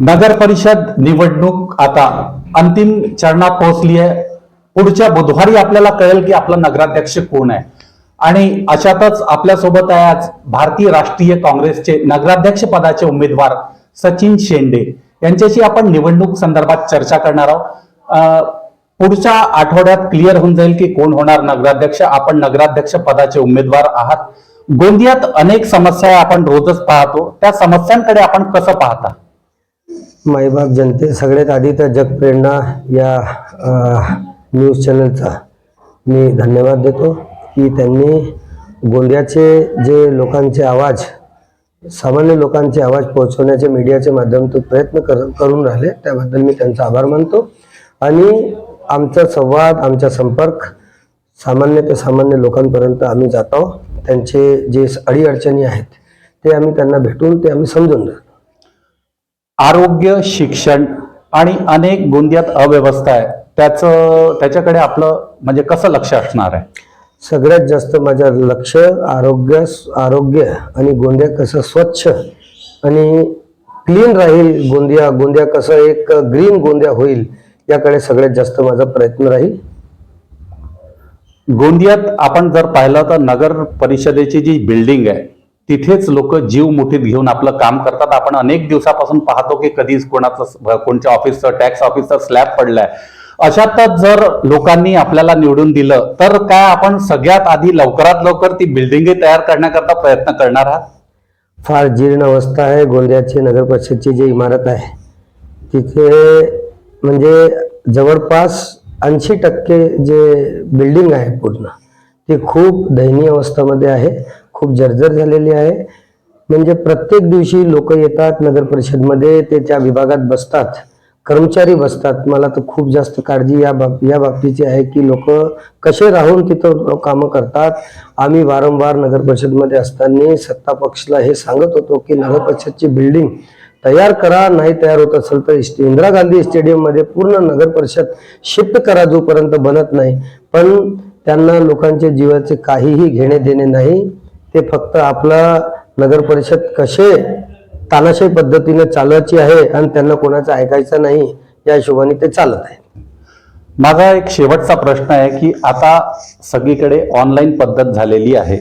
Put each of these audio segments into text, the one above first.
नगर परिषद निवडणूक आता अंतिम चरणात पोहोचली आहे. पुढच्या बुधवारी आपल्याला कळेल की आपला नगराध्यक्ष कोण आहे. आणि अशातच आपल्यासोबत आहे आज भारतीय राष्ट्रीय काँग्रेसचे नगराध्यक्ष पदाचे उमेदवार सचिन शेंडे. यांच्याशी आपण निवडणूक संदर्भात चर्चा करणार आहोत. पुढच्या आठवड्यात क्लिअर होऊन जाईल की कोण होणार नगराध्यक्ष. आपण नगराध्यक्ष पदाचे उमेदवार आहात. गोंदियात अनेक समस्या आपण रोजच पाहतो. त्या समस्यांकडे आपण कसं पाहता? माईबाप जनते सगळ्यात आधी तर जगप्रेरणा या अ, न्यूज चॅनलचा मी धन्यवाद देतो की त्यांनी गोंदियाचे जे लोकांचे आवाज सामान्य लोकांचे आवाज पोहोचवण्याचे मीडियाचे माध्यमातून प्रयत्न कर करून राहिले त्याबद्दल मी त्यांचा आभार मानतो. आणि आमचा संवाद आमचा संपर्क सामान्य ते सामान्य लोकांपर्यंत आम्ही जातो. त्यांचे जे अडीअडचणी आहेत ते आम्ही त्यांना भेटून ते आम्ही समजून घेतो. आरोग्य शिक्षण आणि अनेक गोंदियात अव्यवस्था आहे. त्याचं त्याच्याकडे आपलं म्हणजे कसं लक्ष असणार आहे? सगळ्यात जास्त माझं लक्ष आरोग्य आरोग्य आणि गोंदिया कसं स्वच्छ आणि क्लीन राहील गोंदिया गोंदिया कसं एक ग्रीन गोंदिया होईल याकडे सगळ्यात जास्त माझा प्रयत्न राहील. गोंदियात आपण जर पाहिलं तर नगर परिषदेची जी बिल्डिंग आहे तिथेच लोक जीव मुठीत घेऊन आपलं काम करतात. आपण अनेक दिवसापासून पाहतो की कधी कोणाचं कोणत्या ऑफिसचं टॅक्स ऑफिसचं स्लॅब पडलाय. अशातच जर लोकांनी आपल्याला निवडून दिलं तर काय आपण सगळ्यात आधी लवकरात लवकर ती बिल्डिंगे तयार करण्याकरता प्रयत्न करणार आहात? फार जीर्ण अवस्था आहे गोंदियाची नगर परिषदची जी इमारत आहे. तिथे म्हणजे जवळपास ऐंशी टक्के जे बिल्डिंग आहे पूर्ण ती खूप दयनीय अवस्थेमध्ये आहे खूप जर्जर झालेली आहे. म्हणजे प्रत्येक दिवशी लोक येतात नगर परिषदमध्ये ते त्या विभागात बसतात कर्मचारी बसतात. मला तर खूप जास्त काळजी या बाब या बाबतीची आहे की लोक कसे राहून तिथं कामं करतात. आम्ही वारंवार नगर परिषदमध्ये असताना सत्ता पक्षला हे सांगत होतो की नगर परिषदची बिल्डिंग तयार करा नाही तयार होत असेल तर इंदिरा गांधी स्टेडियममध्ये पूर्ण नगर परिषद शिफ्ट करा जोपर्यंत बनत नाही. पण त्यांना लोकांच्या जीवाचे काहीही घेणे देणे नाही. ते फक्त आपला नगर परिषद कसे तानाशाही पद्धतीने चालवायची आहे आणि त्यांना कोणाचं ऐकायचं नाही या हिशोबाने ते चालत आहे. माझा एक शेवटचा प्रश्न आहे की आता सगळीकडे ऑनलाईन पद्धत झालेली आहे.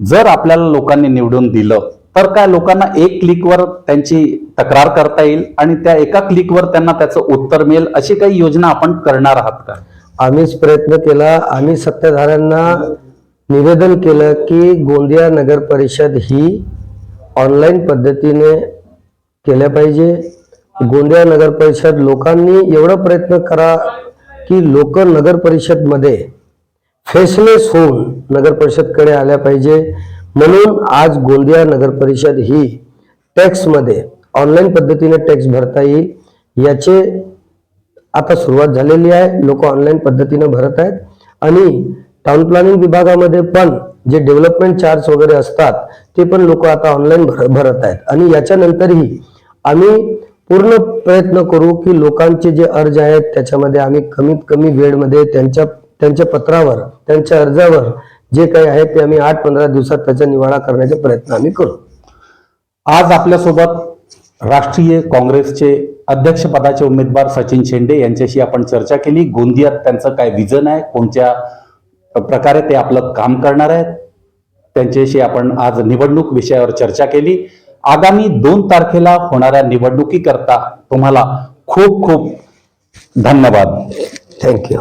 जर आपल्याला लोकांनी निवडून दिलं तर काय लोकांना एक क्लिकवर त्यांची तक्रार करता येईल आणि त्या एका क्लिकवर त्यांना त्याचं उत्तर मिळेल अशी काही योजना आपण करणार आहात का? आम्हीच प्रयत्न केला आम्ही सत्ताधाऱ्यांना निवेदन केलं की गोंदिया नगर परिषद ही ऑनलाईन पद्धतीने केल्या पाहिजे. गोंदिया नगर परिषद लोकांनी एवढा प्रयत्न करा की लोक नगर परिषदमध्ये फेसलेस होऊन नगर परिषदकडे आल्या पाहिजे. म्हणून आज गोंदिया नगर परिषद ही टॅक्समध्ये ऑनलाईन पद्धतीने टॅक्स भरता येईल. याचे आता सुरुवात झालेली आहे. लोक ऑनलाईन पद्धतीने भरत आहेत. आणि टाउन प्लॅनिंग विभागामध्ये पण जे डेव्हलपमेंट चार्ज वगैरे असतात ते पण लोक आता ऑनलाईन भर भरत आहेत. आणि याच्यानंतरही आम्ही पूर्ण प्रयत्न करू की लोकांचे जे अर्ज आहेत त्याच्यामध्ये आम्ही कमीत कमी वेळमध्ये त्यांच्या त्यांच्या पत्रावर त्यांच्या अर्जावर जे काही आहे ते आम्ही आठ पंधरा दिवसात त्याचा निवाडा करण्याचे प्रयत्न आम्ही करू. आज आपल्यासोबत राष्ट्रीय काँग्रेसचे अध्यक्षपदाचे उमेदवार सचिन शेंडे यांच्याशी आपण चर्चा केली. गोंदियात त्यांचं काय विजन आहे? कोणत्या प्रकारे ते आपलं काम करणार आहेत? त्यांच्याशी आपण आज निवडणूक विषयावर चर्चा केली. आगामी दोन तारखेला होणाऱ्या निवडणुकीकरता तुम्हाला खूप खूप धन्यवाद. थँक्यू